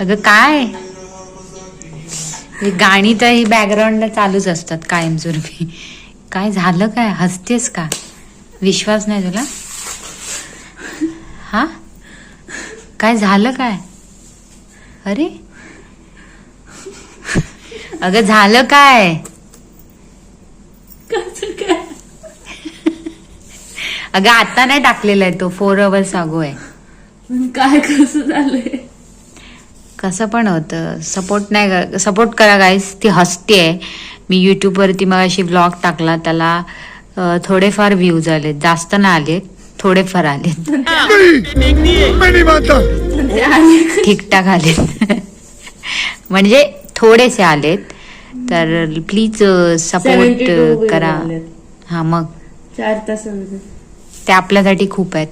अगं काय? गाणी तर ही बॅकग्राऊंडला चालूच असतात कायमस्वरूपी. काय झालं काय? हसतेस का? विश्वास नाही तुला? हा? काय झालं काय? अरे? अगं झालं काय? अगं आता नाही टाकलेला आहे तो. फोर अवर्स अगो आहे. काय कसं झालंय? कसं पण होतं. सपोर्ट नाही सपोर्ट करा गाईस ती हसते मी यूट्यूबवरती मग अशी ब्लॉग टाकला त्याला थोडेफार व्ह्यूज आले जास्त नाही आले थोडेफार आले ठीकठाक आले म्हणजे थोडेसे आलेत. तर प्लीज सपोर्ट 72 करा. हा मग. चार तास ते आपल्यासाठी खूप आहेत.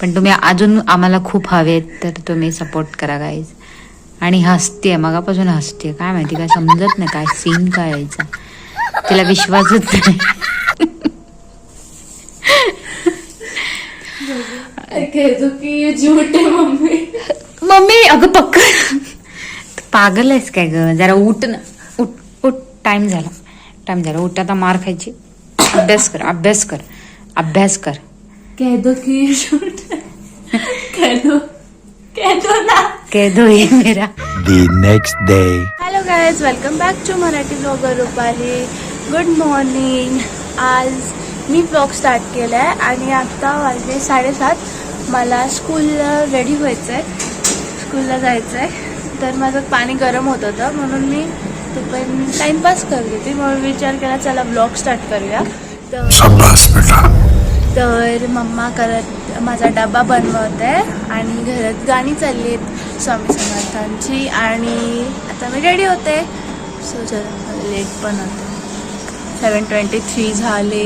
पण तुम्ही अजून आम्हाला खूप हवेत तर तुम्ही सपोर्ट करा गाईज आणि हसते मगापासून हसते काय माहिती काय समजत नाही काय सीन काय यायचा. तिला विश्वासच नाही. मम्मी. मम्मी अगं पक्क. पागल आहेस काय ग? जरा उठ ना. उठ उठ. टाइम झाला. टाइम झाला. उठ आता मार खायची. अभ्यास कर अभ्यास कर. अभ्यास कर. कह दो कि कह दो कह दो ना. कह दो ये मेरा The next day. Hello guys welcome back to Marathi blogger Rupali good morning आज मी ब्लॉग स्टार्ट केला आहे आणि आत्ता वाजले साडेसात. मला स्कूलला रेडी व्हायचं आहे स्कूलला जायचं आहे तर माझं पाणी गरम होत होतं. म्हणून मी तोपर्यंत टाईमपास करत होती. म्हणून विचार केला चला ब्लॉग स्टार्ट करूया. तर तर मम्मा करत माझा डबा बनवत आहे आणि घरात गाणी चालली आहेत स्वामी समर्थांची आणि आता मी रेडी होते. सो जरा लेट पण होते. सेवन ट्वेंटी थ्री झाले.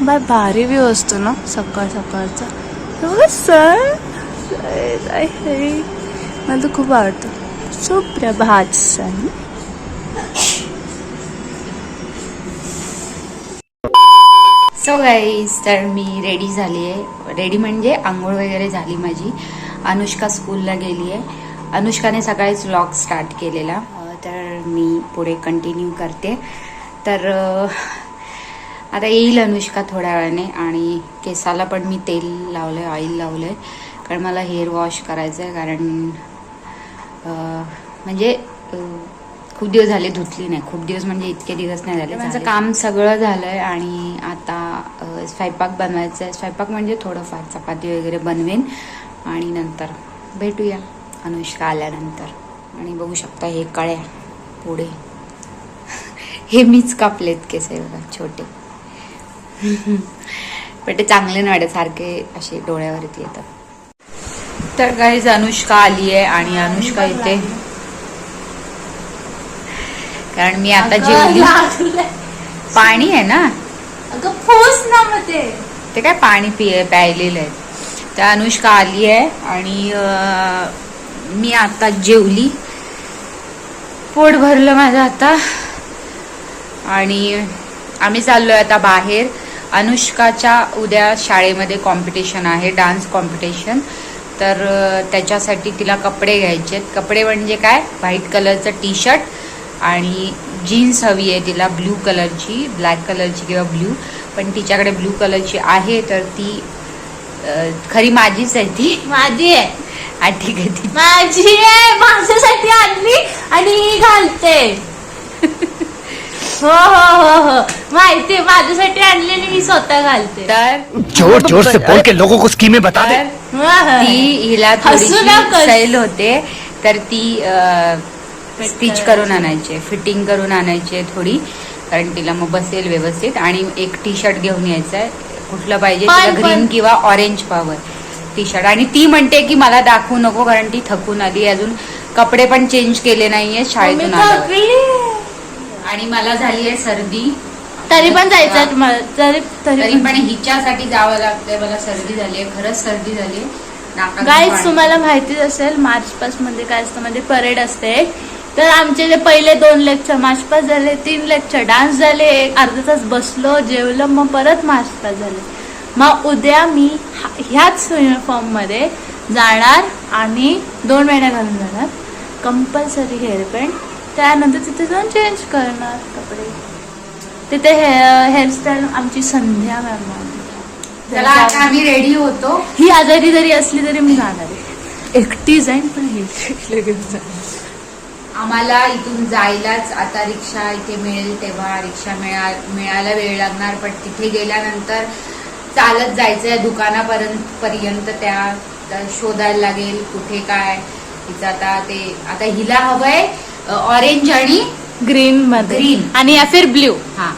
बाय भारी व्यू असतो ना सकाळ सकाळचा. हो सर मला तर खूप आवडतं. सुप्रभात सन सो गाईज तर मी रेडी झाली आहे. रेडी म्हणजे आंघोळ वगैरे झाली माझी. अनुष्का स्कूलला गेली आहे. अनुष्काने सकाळीच व्लॉग स्टार्ट केलेला. तर मी पुढे कंटिन्यू करते. तर आता येईल अनुष्का थोड्या वेळाने आणि केसाला पण मी तेल लावलं आहे ऑइल लावलं आहे कारण मला हेअर वॉश करायचं आहे कारण म्हणजे खूप दिवस झाले धुतली नाही. खूप दिवस म्हणजे इतके दिवस नाही झाले माझं काम सगळं झालंय आणि आता स्वयंपाक बनवायचं आहे स्वयंपाक म्हणजे थोडंफार चपाती वगैरे बनवेन आणि नंतर भेटूया. अनुष्का आल्यानंतर. आणि बघू शकता हे कळ्या पुढे. हे मीच कापलेत केस बघा छोटे. पण ते चांगले वाटत सारखे असे डोळ्यावरती येतात. तर गाईज अनुष्का आली आहे आणि अनुष्का इथे कारण मी आता जेवली पाणी आहे ना? अगं ना मग ते. काय पाणी पिय प्यायलेलं आहे. तर अनुष्का आली आहे आणि मी आता जेवली. पोट भरलं माझं आता. आणि आम्ही चाललोय आता बाहेर. अनुष्काच्या उद्या शाळेमध्ये कॉम्पिटिशन आहे डान्स कॉम्पिटिशन तर त्याच्यासाठी तिला कपडे घ्यायचे आहेत कपडे म्हणजे काय? व्हाईट कलरचं टी शर्ट आणि जीन्स हवी आहे तिला ब्ल्यू कलरची ब्लॅक कलरची किंवा ब्ल्यू पण तिच्याकडे ब्ल्यू कलरची आहे तर ती खरी माझीच आहे ती. माझी आहे. हा ठीक आहे ती माझी आहे. माझ्यासाठी आणली आणि घालते. हो हो हो हो. माहिती माझ्यासाठी आणली आणि मी स्वतः घालते. तर? जोर जोर से बोल के लोगों को स्कीमें बता दे. ती हिला थोडीशी. सैल होते तर ती स्टिच करून आणायची. फिटिंग करून आणायची थोडी कारण तिला मग बसेल व्यवस्थित. आणि एक टी शर्ट घेऊन यायचं आहे. कुठलं पाहिजे? तिला ग्रीन किंवा ऑरेंज पावर टी शर्ट आणि ती म्हणते की मला दाखवू नको कारण ती थकून आली अजून कपडे पण चेंज केले नाहीये शाळेतून आणि मला झाली आहे सर्दी. तरी पण जायचं तरी तरी तरी पण. हिच्यासाठी जावं लागतंय. मला सर्दी झाली आहे. खरंच सर्दी झाली आहे. गाईज तुम्हाला माहितीच असेल मार्च पासमध्ये काय असतं? म्हणजे परेड असते. तर आमचे जे पहिले दोन लेक्चर मार्च पास झाले तीन लेक्चर डान्स झाले एक अर्धा तास बसलो जेवलं मग परत मार्च पास झाले. मग उद्या मी हा- ह्याच युनिफॉर्ममध्ये जाणार आणि दोन वेळा घालून जाणार. कंपल्सरी हेअर बँड त्यानंतर तिथे जाऊन चेंज करणार कपडे. तिथे हेअर हेअरस्टाईल आमची संध्या मॅम आम्ही रेडी होतो. ही आजारी जरी असली तरी मी जाणार आहे. एकटी जाईन पण हे घेऊन जाईन. आम्हाला इथून जायलाच आता रिक्षा इथे मिळेल तेव्हा रिक्षा मिळा मिळायला वेळ लागणार पण तिथे गेल्यानंतर चालत जायचंय दुकानापर्यंत पर्यंत त्या शोधायला लागेल कुठे काय. तिचं आता ते आता हिला हवंय ऑरेंज आणि ग्रीन मध्ये. Green. आणि या फिर ब्ल्यू हा.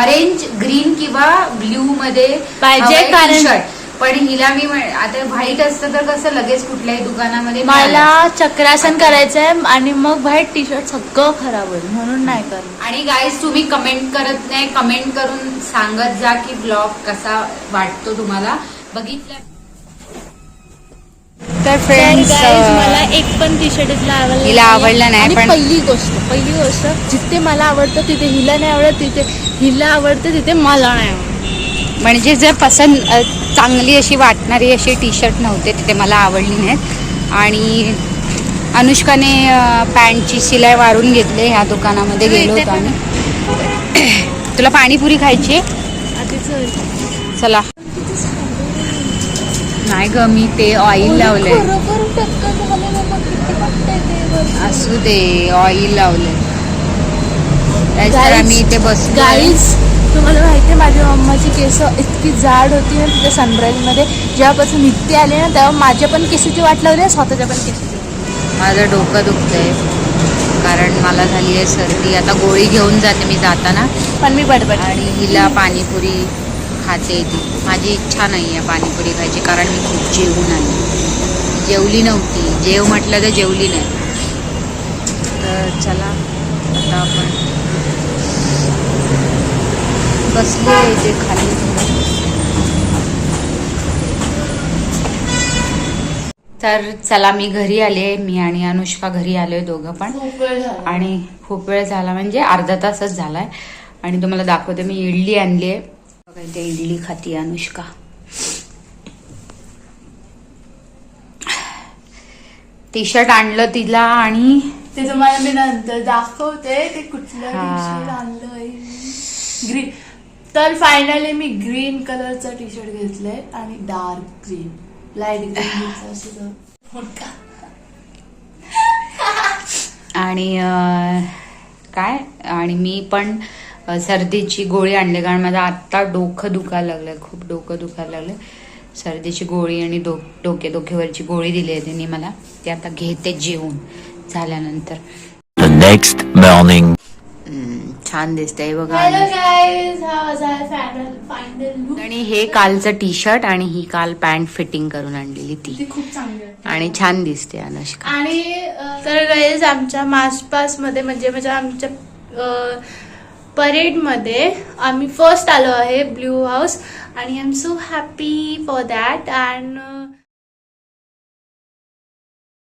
ऑरेंज ग्रीन किंवा ब्ल्यू मध्ये पाहिजे, कारण-. पण हिला मी म्हण- आता व्हाईट असतं तर कसं लगेच कुठल्याही दुकानामध्ये मिळालं. मला चक्रासन करायचंय आणि मग व्हाईट टी शर्ट सगळं खराब होईल म्हणून नाही करणार आणि गाईज तुम्ही कमेंट करत नाही. कमेंट करून सांगत जा की ब्लॉग कसा वाटतो तुम्हाला. बघितलं? तर तर फ्रेंड्स guys, मला एक पण टी शर्ट इथला आवडला हिला. आवडलं नाही, आणि पण- पहिली गोष्ट पहिली गोष्ट जिथे मला आवडतं तिथे हिला नाही आवडत तिथे हिला आवडतं तिथे मला नाही आवडत. म्हणजे जर पसंत चांगली अशी वाटणारी अशी टी शर्ट नव्हते तिथे मला आवडली नाहीत. आणि अनुष्काने पॅन्टची शिलाई वारून घेतली ह्या दुकानामध्ये गेलो होतो आम्ही. तुला पाणीपुरी खायची? चला. नाही ग मी ते ऑइल लावलंय. असू दे ऑइल लावलंय. आम्ही इथे बसलो गाईज तुम्हाला माहिती आहे माझ्या मम्माची केस इतकी जाड होती ना तिच्या सनराईजमध्ये जेव्हापासून इथे आले ना तेव्हा माझ्या पण केसाची वाट लावली स्वतःच्या पण केसाची माझं डोकं दुखतंय. कारण मला झाली आहे सर्दी. आता गोळी घेऊन जाते मी जाताना. पण मी बडबड आणि हिला पाणीपुरी खाते ती. माझी इच्छा नाही आहे पाणीपुरी खायची कारण मी खूप जेवून आली. जेवली नव्हती. जेव म्हटलं तर जेवली नाही. तर चला आता आपण बसले इथे खाली. तर चला मी घरी आले. मी आणि अनुष्का घरी आलोय दोघं पण. आणि खूप वेळ झाला. म्हणजे अर्धा तासच झालाय. आणि तुम्हाला दाखवते मी इडली आणली आहे. बघा इथे इडली खाती अनुष्का. टी शर्ट आणलं तिला आणि ते तुम्हाला मी नंतर दाखवते. ते कुठलं आणलंय? ग्रीन. तर फायनली मी ग्रीन कलरचा टी शर्ट घेतलाय आणि डार्क ग्रीन लाइट ग्रीन आणि काय? आणि मी पण सर्दीची गोळी आणली कारण माझं आत्ता डोकं दुखायला लागलं खूप डोकं दुखायला लागलं सर्दीची गोळी आणि डो डोके डोक्यावरची गोळी दिली आहे त्यांनी मला. ती आता घेते जेवून झाल्यानंतर. Morning. हम्म, छान दिसतंय बघा. आणि- हा कालचं टी शर्ट आणि ही काल पॅन्ट फिटिंग करून आणलेली ती. खूप चांगली आणि छान दिसते अनुष्का. आणि तर गाईज आमच्या मासपासमध्ये म्हणजे म्हणजे आमच्या परेडमध्ये आम्ही फर्स्ट आलो आहे ब्ल्यू हाऊस आणि I am so happy for that and